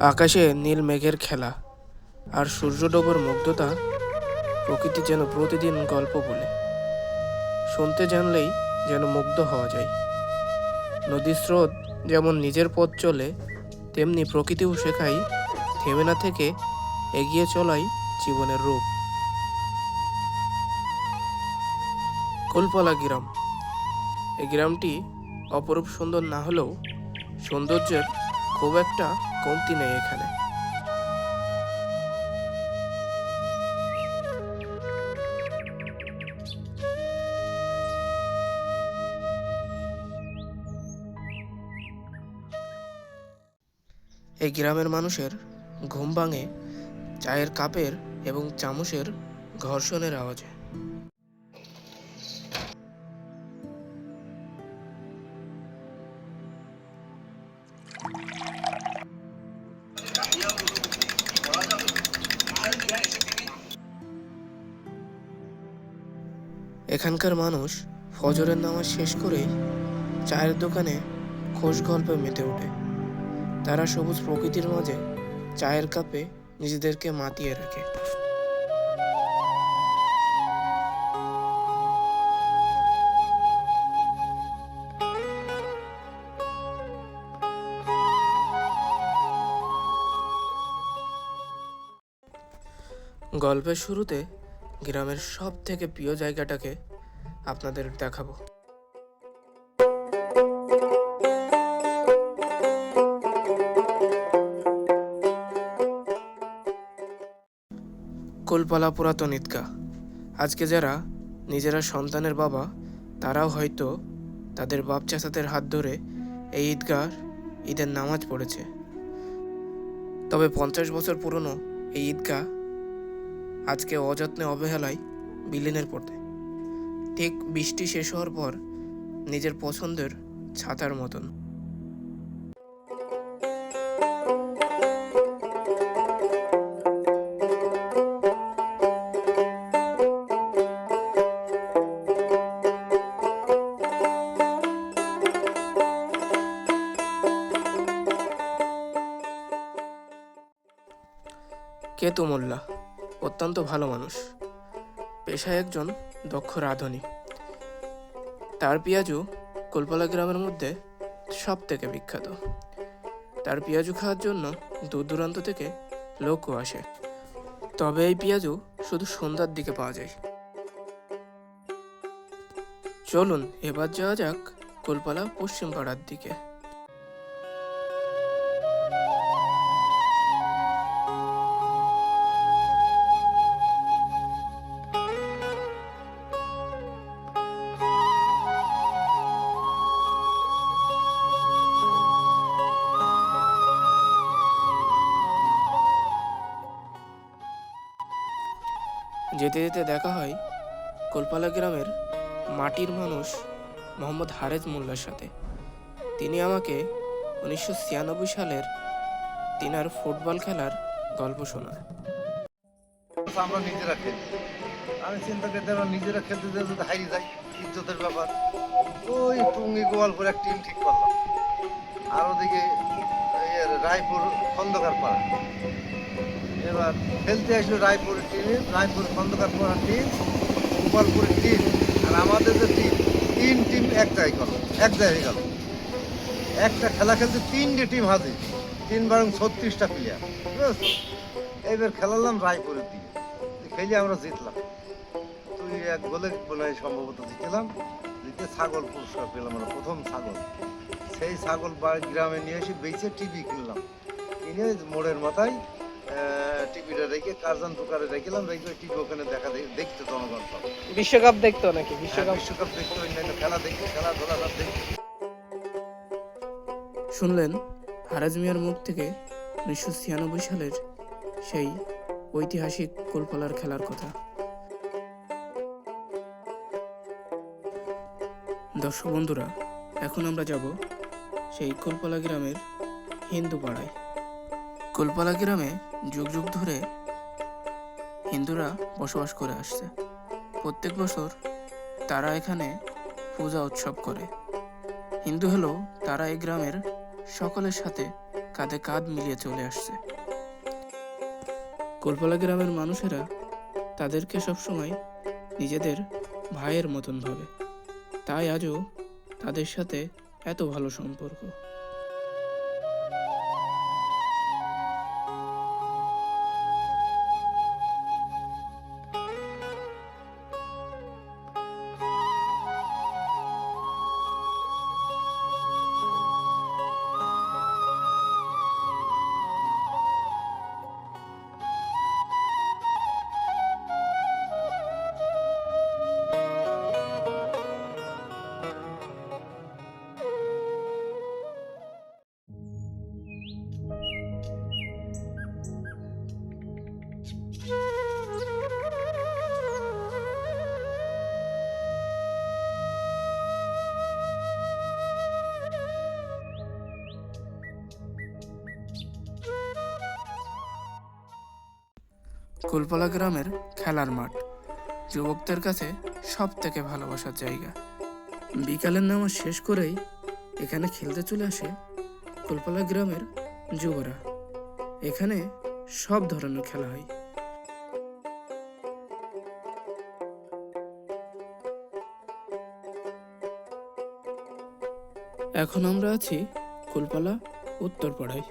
আকাশে নীল মেঘের খেলা, আর সূর্যডোবর মুগ্ধতা প্রকৃতি যেন প্রতিদিন গল্প বলে। শুনতে জানলেই যেন মুগ্ধ হওয়া যায়। নদীর স্রোত যেমন নিজের পথ চলে, তেমনি প্রকৃতিও শেখায় থেমে না থেকে এগিয়ে চলাই জীবনের রূপ। কোলপালা গ্রাম। এই গ্রামটি অপরূপ সুন্দর না হলেও সৌন্দর্যের খুব একটা কমতি নেই এখানে। এই গ্রামের মানুষের ঘুম ভাঙে চায়ের কাপের এবং চামচের ঘর্ষণের আওয়াজে। এখানকার মানুষ ফজরের নামাজ শেষ করে চায়ের দোকানে খোশ গল্পে মেতে ওঠে। তারা সবুজ প্রকৃতির মাঝে চায়ের কাপে নিজেদেরকে মাতিয়ে রাখে। গল্পের শুরুতে গ্রামের সব থেকে প্রিয় জায়গাটাকে আপনাদের দেখাবো। কোলপালা পুরাতন ঈদগাহ। আজকে যারা নিজেরা সন্তানের বাবা, তারাও হয়তো তাদের বাপ চাচাদের হাত ধরে এই ঈদগাহ ঈদের নামাজ পড়েছে। তবে পঞ্চাশ বছর পুরনো এই ঈদগাহ আজকে অযত্নে অবহেলায় বিলীনের পথে ঠিক বৃষ্টি শেষ হওয়ার পর নিজের পছন্দের ছাতার মতন। কেতু মোল্লা? অত্যন্ত ভালো মানুষ। পেশায় একজন দক্ষ রাঁধুনি। তার পেঁয়াজু কোলপালা গ্রামের মধ্যে সব থেকে বিখ্যাত। তার পেঁয়াজু খাওয়ার জন্য দূর দূরান্ত থেকে লোকও আসে। তবে এই পেঁয়াজু শুধু সন্ধ্যার দিকে পাওয়া যায়। চলুন, এবার যাওয়া যাক কোলপালা পশ্চিম পাড়ার দিকে। যেতে যেতে দেখা হয় কোলপালা গ্রামের মাটির মানুষ মোহাম্মদ হারেজ মোল্লার সাথে। তিনি আমাকে উনিশশো ছিয়ানব্বই সালের তিনার ফুটবল খেলার গল্প শোনায় আমরা নিজেরা খেলি। আমি চিন্তা করতে আমরা নিজেরা খেলতে যেতে যদি হারিয়ে যাই, ইজ্জতের ব্যাপার। ওই টুঙ্গি গোয়ালপুর এক টিম ঠিক করলাম। আর ওদিকে রায়পুর খন্দকার পাড়া। এবার খেলতে আসলো রায়পুরের টিম রায়পুর খন্দকার পাড়ার টিম গোপালপুরের টিম আর আমাদের যে টিম তিন টিম এক জায়গায় গেল এক জায়গায় গেল। একটা খেলা খেলতে তিনটে টিম হাজির, তিন বারং ছত্রিশটা প্লেয়ার বুঝেছ? এইবার খেলালাম রায়পুরের দিকে খেলে আমরা জিতলাম। তুই এক গোলে হয় সম্ভবত জিতলাম, জিতে ছাগল পুরস্কার পেলাম আমরা, প্রথম ছাগল। সেই ছাগল গ্রামে নিয়ে এসে বেঁচে টিভি কিনলাম। কিনে মোড়ের মাথায় টিভিটা রেখে কার্জন দোকানে রেখেলাম রেখে টিভি ওখানে দেখা দেখতে জনগণ বিশ্বকাপ দেখতো নাকি? হ্যাঁ, বিশ্বকাপ দেখতে অন্যান্য খেলা দেখতে খেলাধুলা সব দেখতে। শুনলেন হারাজ মিয়ার মুখ থেকে উনিশশো ছিয়ানব্বই সালের সেই ঐতিহাসিক কোলপালার খেলার কথা। দর্শক বন্ধুরা এখন আমরা যাব সেই কোলপালা গ্রামের হিন্দু পাড়ায় কোলপালা গ্রামে যুগ যুগ ধরে হিন্দুরা বসবাস করে আসছে। প্রত্যেক বছর তারা এখানে পূজা উৎসব করে। হিন্দু হলেও তারা এই গ্রামের সকলের সাথে কাঁধে কাঁধ মিলিয়ে চলে আসছে। কোলপালা গ্রামের মানুষেরা তাদেরকে সবসময় নিজেদের ভাইয়ের মতন ভাবে। তাই আজও তাদের সাথে এত ভালো সম্পর্ক। কুলপালা গ্রামের খেলার মাঠ। যুবকদের কাছে সব থেকে ভালোবাসার জায়গা। বিকালের নামাজ শেষ করেই এখানে খেলতে চলে আসে কুলপালা গ্রামের যুবরা। এখানে সব ধরনের খেলা হয়। এখন আমরা আছি কুলপালা উত্তরপাড়ায়।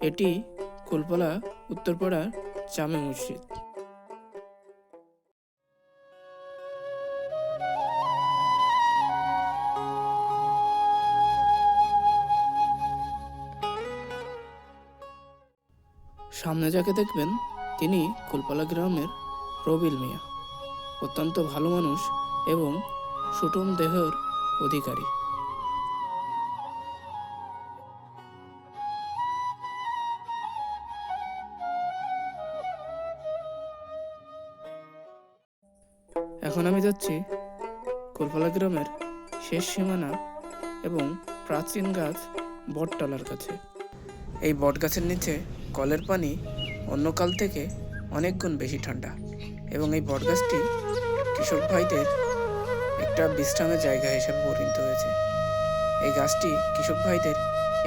এটি কুলপালা উত্তরপাড়ার জামে মসজিদ সামনে যাকে দেখবেন তিনি কুলপালা গ্রামের রবিল মিয়া, অত্যন্ত ভালো মানুষ এবং সুটম দেহের অধিকারী। এখন আমি যাচ্ছি কোলপালা গ্রামের শেষ সীমানা এবং প্রাচীন গাছ বটতলার কাছে। এই বট গাছের নিচে কলের পানি অন্য কাল থেকে অনেক গুণ বেশি ঠান্ডা এবং এই বট গাছটি কৃষক ভাইদের একটা বিশ্রামের জায়গা হিসেবে পরিণত হয়েছে। এই গাছটি কৃষক ভাইদের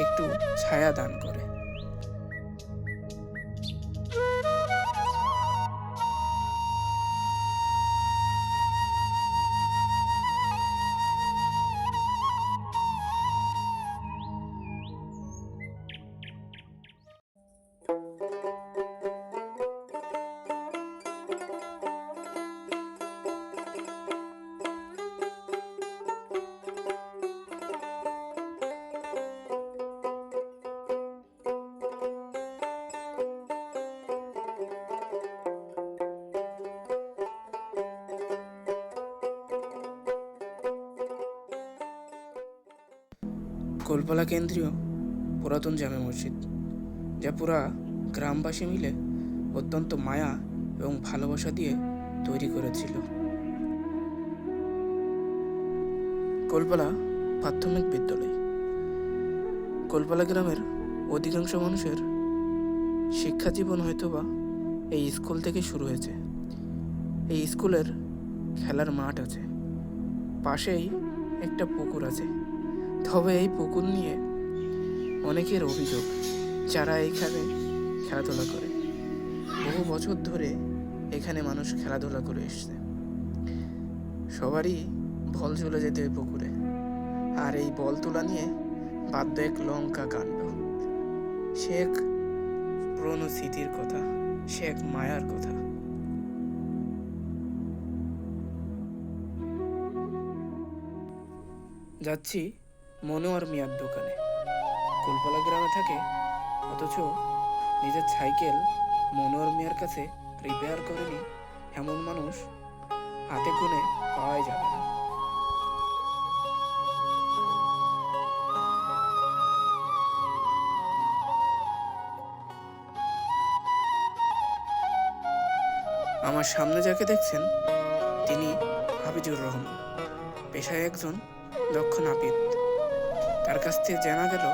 একটু ছায়া দান করে। কোলপালা কেন্দ্রীয় পুরাতন জামে মসজিদ, যা পুরা গ্রামবাসী মিলে অত্যন্ত মায়া এবং ভালোবাসা দিয়ে তৈরি করেছিল। কোলপালা প্রাথমিক বিদ্যালয়। কোলপালা গ্রামের অধিকাংশ মানুষের শিক্ষা জীবন হয়তোবা এই স্কুল থেকে শুরু হয়েছে। এই স্কুলের খেলার মাঠ আছে, পাশেই একটা পুকুর আছে। তবে এই পুকুর নিয়ে অনেকের অভিযোগ, যারা এইখানে খেলাধুলা করে। বহু বছর ধরে এখানে মানুষ খেলাধুলা করে এসছে। সবারই বল চলে যেতে ওই পুকুরে। আর এই বল তোলা নিয়ে বাধ্য এক লঙ্কা কাণ্ড। সে এক পুরনো স্মৃতির কথা, সে এক মায়ার কথা। যাচ্ছি মনোয়ার মিয়ার দোকানে। কুলপালা গ্রামে থাকে, অথচ নিজের সাইকেল মনোয়ার মিয়ার কাছে রিপেয়ার করেনি এমন মানুষ হাতে গুনে পাওয়াই যাবে না। আমার সামনে যাকে দেখছেন, তিনি হাফিজুর রহমান, পেশায় একজন দক্ষ নাপিত। তার কাছ থেকে জানা গেল,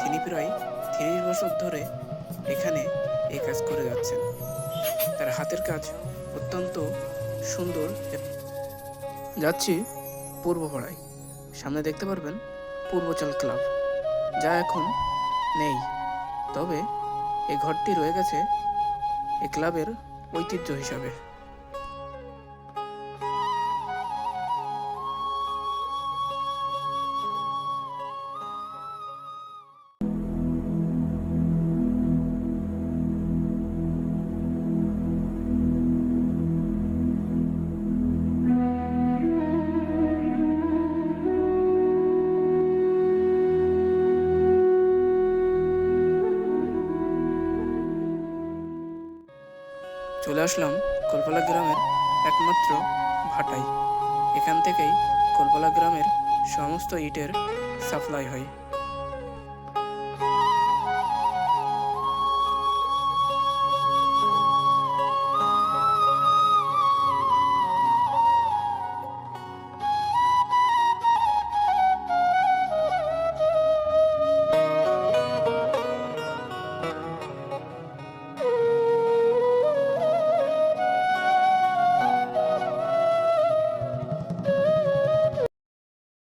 তিনি প্রায় তিরিশ বছর ধরে এখানে এই কাজ করে যাচ্ছেন। তার হাতের কাজ অত্যন্ত সুন্দর যাচ্ছি পূর্বপাড়ায়। সামনে দেখতে পারবেন পূর্বচল ক্লাব। যা এখন নেই। তবে এই ঘরটি রয়ে গেছে এই ক্লাবের ঐতিহ্য হিসাবে। চলে আসলাম কলপালা গ্রামের একমাত্র ভাটাই। এখান থেকেই কলপালা গ্রামের সমস্ত ইটের সাপ্লাই হয়।